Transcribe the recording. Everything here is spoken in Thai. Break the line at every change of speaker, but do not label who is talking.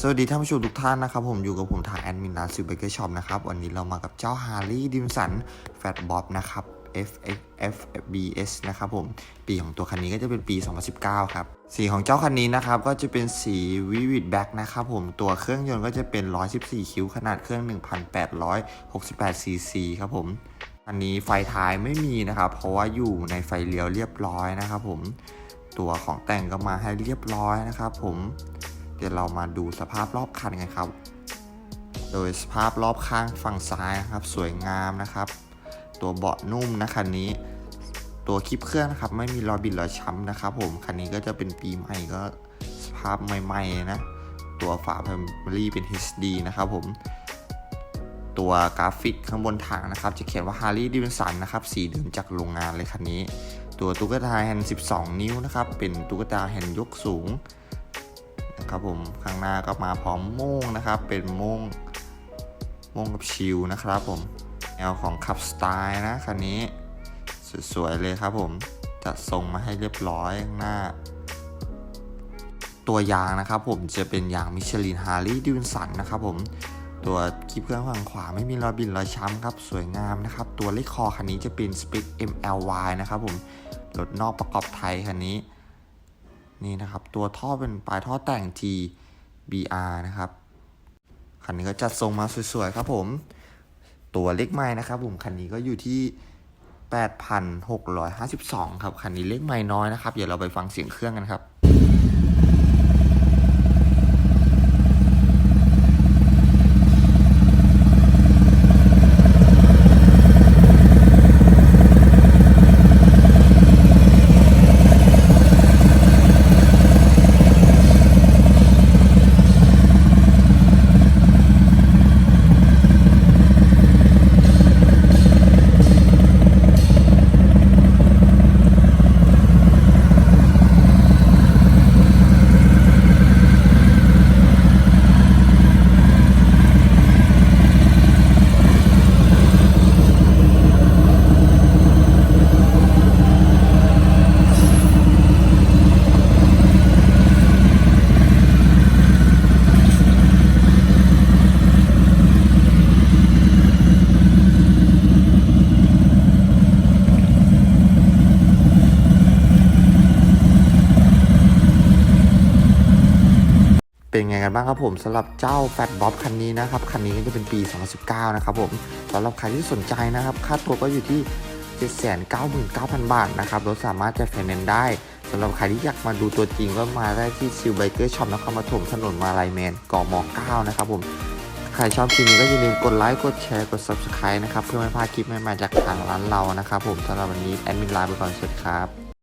สวัสดีท่านผู้ชมทุกท่านนะครับ ผมอยู่กับผมทางแอดมินร้านซิลเบเกอร์ช็อปนะครับ วันนี้เรามากับเจ้าฮาร์ลีย์ดิมสันแฟตบ๊อบนะครับ F F F B S นะครับผม ปีของตัวคันนี้ก็จะเป็นปี 2019 ครับ สีของเจ้าคันนี้นะครับ ก็จะเป็นสีวิวิดแบ็กนะครับผม ตัวเครื่องยนต์ก็จะเป็น 114 คิวขนาดเครื่อง 1,868ซีซีครับผม อันนี้ไฟท้ายไม่มีนะครับ เพราะว่าอยู่ในไฟเลี้ยวเรียบร้อยนะครับผม ตัวของแต่งก็มาให้เรียบร้อยนะครับ ผมเดี๋ยวเรามาดูสภาพรอบคันกันครับ โดยสภาพรอบข้างฝั่งซ้ายนะครับ สวยงามนะครับ ตัวเบาะนุ่มนะคันนี้ ตัวคลิปเครื่องนะครับ ไม่มีรอยบิดรอยช้ำนะครับ ผมคันนี้ก็จะเป็นปีใหม่ก็สภาพใหม่ๆนะตัวฝาแพมเบอรี่เป็น HD นะครับผม ตัวกราฟิกข้างบนถังนะครับ จะเขียนว่า Harley Davidson นะครับ สีเดิมจากโรงงานเลยคันนี้ ตัวตุ๊กตาแฮนด์12 นิ้วนะครับ เป็นตุ๊กตาแฮนด์ยกสูงนะครับผมข้างหน้าก็มาพร้อมโม่งนะครับ เป็นโม่งโม่งกับชิลนะครับผมแนวของขับสไตล์นะคันนี้สวยๆเลยครับผมจัดทรงมาให้เรียบร้อยข้างหน้า ตัวยางนะครับผมจะเป็นยางมิชลินฮาร์ลีย์ดิวินสันนะครับผม ตัวคลิปเครื่องฝั่งขวาไม่มีรอยบินรอยช้ำครับ สวยงามนะครับ ตัวเลขคอคันนี้จะเป็นสปิก MLY นะครับผมรถนอกประกอบไทยคันนี้ นี่นะครับ ตัวท่อเป็นปลายท่อแต่ง G BR นะครับคันนี้ก็จัดทรงมาสวยๆครับผม ตัวเลขไม้นะครับผมคันนี้ก็อยู่ที่ 8,652 ครับคันนี้เลขไม้น้อยนะครับ เดี๋ยวเราไปฟังเสียงเครื่องกันครับ เป็นไงกันบ้างครับผมสำหรับเจ้าแฟตบ๊อบคันนี้นะครับ คันนี้ก็จะเป็นปี 2019 นะครับผมสำหรับใครที่สนใจนะครับ ค่าตัวก็อยู่ที่ 799,000 บาทนะครับรถสามารถจะไฟแนนได้สำหรับใครที่อยากมาดูตัวจริงก็มาได้ที่ซิลไบเกอร์ช็อปนครปฐมถนนมาลายแมนกม9นะครับผมใครชอบคลิปนี้ก็อย่าลืมกดไลค์กดแชร์กด Subscribe นะครับ เพื่อไม่พลาดคลิปใหม่ๆจากทางร้านเรานะครับผมสำหรับวันนี้แอดมินไลน์ไปก่อนสวัสดีครับ